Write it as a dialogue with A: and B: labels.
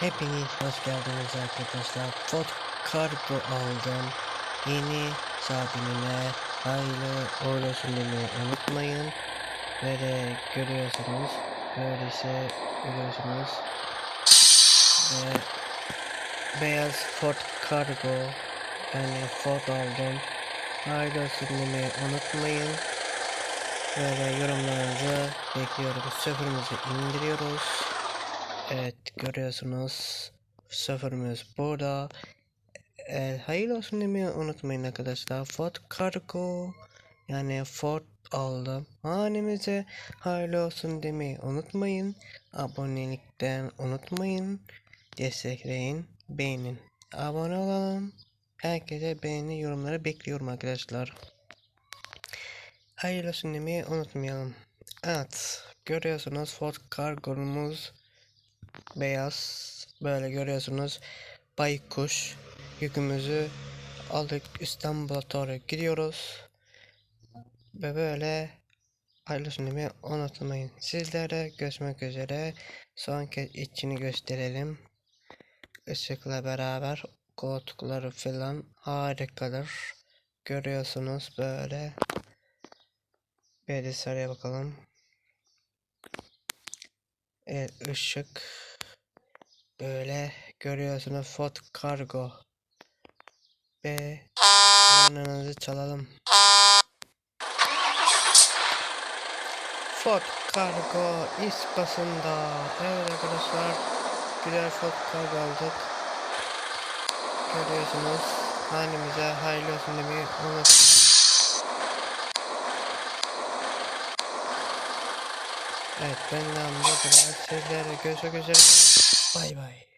A: Hepiniz hoş geldiniz arkadaşlar. Ford Cargo aldım. Yeni sahibine hayırlı uğurlu demeyi unutmayın. Böyle görüyorsunuz. Böylece görüyorsunuz. Ve beyaz Ford Cargo yani Ford aldım. Hayırlı olsun demeyi unutmayın. Böyle yorumlarınızı bekliyoruz. Sıfırımızı indiriyoruz. Evet görüyorsunuz sıfırımız burada. Evet, hayırlı olsun demeyi unutmayın arkadaşlar. Ford Cargo yani Ford aldım. Hanemize hayırlı olsun demeyi unutmayın. Abonelikten unutmayın. Destekleyin, beğenin. Abone olalım. Herkese beğeni yorumları bekliyorum arkadaşlar. Hayırlı olsun demeyi unutmayalım. Evet görüyorsunuz Ford Cargo'muz beyaz böyle görüyorsunuz. Baykuş yükümüzü aldık İstanbul'a doğru gidiyoruz. Ve böyle demeyi unutmayın. Sizlere görüşmek üzere. Son kez içini gösterelim. Işıkla beraber koltukları falan harikadır. Görüyorsunuz böyle. Bir de sarıya bakalım Evet ışık böyle görüyorsunuz Ford Cargo ve karnınızı çalalım. Ford Cargo iş basında. Evet arkadaşlar güzel Ford Cargo aldık. Görüyorsunuz hanemize hayırlı olsun demeyi unutmayın. Evet benden bu kadar. Sizlere görüşmek üzere. Bay bay.